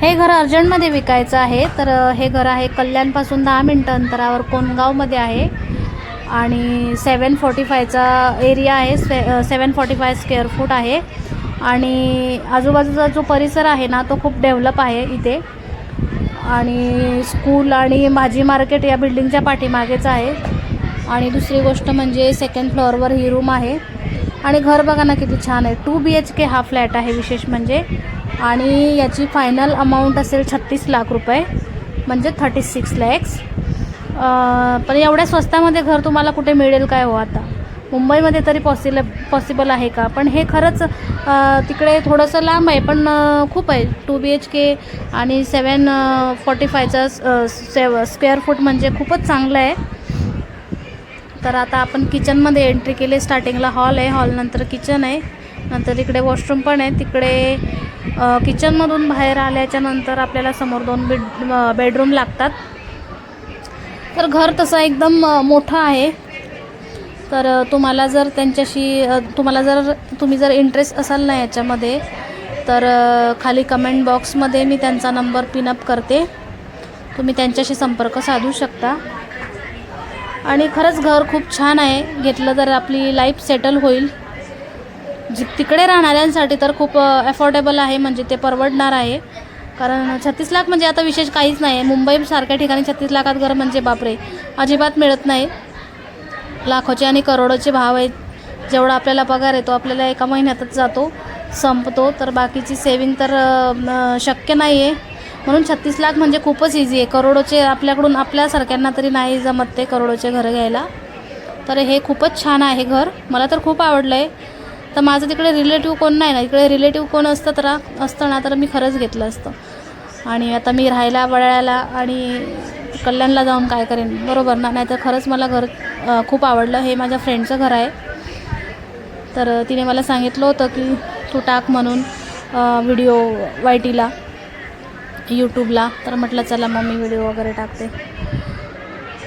हे घर अर्जंटमध्ये विकायचं आहे. तर हे घर आहे कल्याणपासून दहा मिनटं अंतरावर कोणगावमध्ये आहे. आणि सेवन फोर्टी फायचा एरिया आहे. से seven forty five square foot आहे. आणि आजूबाजूचा जो परिसर आहे ना तो खूप डेव्हलप आहे इथे. आणि स्कूल आणि भाजी मार्केट या बिल्डिंगच्या पाठीमागेच आहे. आणि दुसरी गोष्ट म्हणजे सेकंड फ्लोअरवर ही रूम आहे. आणि घर बघा ना किती छान आहे. टू बी एच के हा फ्लॅट आहे विशेष म्हणजे. आणि याची फायनल अमाऊंट असेल छत्तीस लाख रुपये. म्हणजे थर्टी सिक्स लॅक्स पण एवढ्या स्वस्तामध्ये घर तुम्हाला कुठे मिळेल काय हो आता? मुंबईमध्ये तरी पॉसिल पॉसिबल आहे का? पण हे खरंच तिकडे थोडंसं लांब आहे पण खूप आहे. टू बी एच के आणि सेवन फॉर्टी फायचा सेव स्क्वेअर फूट म्हणजे खूपच चांगलं आहे. तर आता आपण किचनमध्ये एंट्री केली. स्टार्टिंगला हॉल आहे. हॉलनंतर किचन आहे. नंतर इकडे वॉशरूम पण आहे. तिकडे किचनमधून बाहेर आल्याच्यानंतर आपल्याला समोर दोन बेड बेडरूम लागतात. तर घर तसं एकदम मोठं आहे. तर तुम्हाला जर त्यांच्याशी तुम्हाला जर तुम्ही जर इंटरेस्ट असाल ना याच्यामध्ये तर खाली कमेंट बॉक्समध्ये मी त्यांचा नंबर पिनअप करते. तुम्ही त्यांच्याशी संपर्क साधू शकता. आणि खरंच घर खूप छान आहे. घेतलं तर आपली लाईफ सेटल होईल. जी तिकडे राहणाऱ्यांसाठी तर खूप अफोर्डेबल आहे म्हणजे ते परवडणार आहे. कारण छत्तीस लाख म्हणजे आता विशेष काहीच नाही आहे मुंबईसारख्या ठिकाणी छत्तीस लाखात घर म्हणजे बापरे अजिबात मिळत नाही लाखोचे आणि करोडोचे भाव आहेत. जेवढा आपल्याला पगार येतो आपल्याला एका महिन्यातच जातो संपतो. तर बाकीची सेविंग तर शक्य नाही आहे म्हणून छत्तीस लाख म्हणजे खूपच इझी आहे. करोडोचे आपल्याकडून आपल्यासारख्यांना तरी नाही जमत ते करोडोचे घर घ्यायला. तर हे खूपच छान आहे घर. मला तर खूप आवडलं आहे तर माझं तिकडे रिलेटिव्ह कोण नाही ना. इकडे रिलेटिव्ह कोण असतं तर असतं ना तर मी खरंच घेतलं असतं. आणि आता मी राहायला वळायला आणि कल्याणला जाऊन काय करेन? बरोबर ना? नाही तर खरंच मला घर खूप आवडलं. हे माझ्या फ्रेंडचं घर आहे. तर तिने मला सांगितलं होतं की तू टाक म्हणून व्हिडिओ वाय टीला यूट्यूबला तर म्हटलं चला मम्मी व्हिडिओ वगैरे टाकते.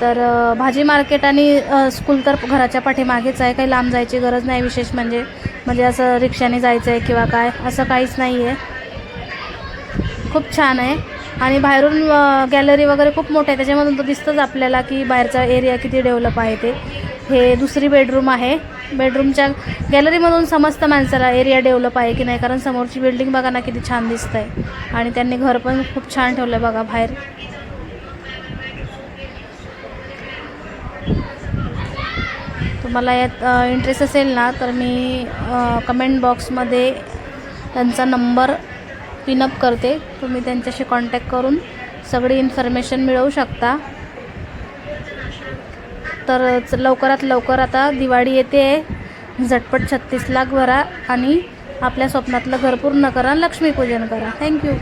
तर भाजी मार्केट आणि स्कूल तर घराच्या पाठीमागेच आहे. काही लांब जायची गरज नाही विशेष म्हणजे. म्हणजे असं रिक्षाने जायचं आहे किंवा काय असं काहीच नाही आहे खूप छान आहे. आणि बाहेरून गॅलरी वगैरे खूप मोठे आहे. त्याच्यामधून तर दिसतंच आपल्याला की बाहेरचा एरिया किती डेव्हलप आहे ते. हे दुसरी बेडरूम आहे. बेडरूमच्या गॅलरीमधून समजतं माणसाला एरिया डेव्हलप आहे की नाही? कारण समोरची बिल्डिंग बघा ना किती छान दिसत आहे आणि त्यांनी घर पण खूप छान ठेवलं आहे बघा बाहेर. तुम्हाला यात इंटरेस्ट असेल ना तर मी कमेंट बॉक्समध्ये त्यांचा नंबर पिनअप करते. तुम्ही त्यांच्याशी कॉन्टॅक्ट करून सगळी इन्फॉर्मेशन मिळवू शकता. तर लवकरात लवकर आता दिवाळी येते. आहे झटपट छत्तीस लाख भरा आणि आपल्या स्वप्नातलं घर पूर्ण करा लक्ष्मीपूजन करा. थँक्यू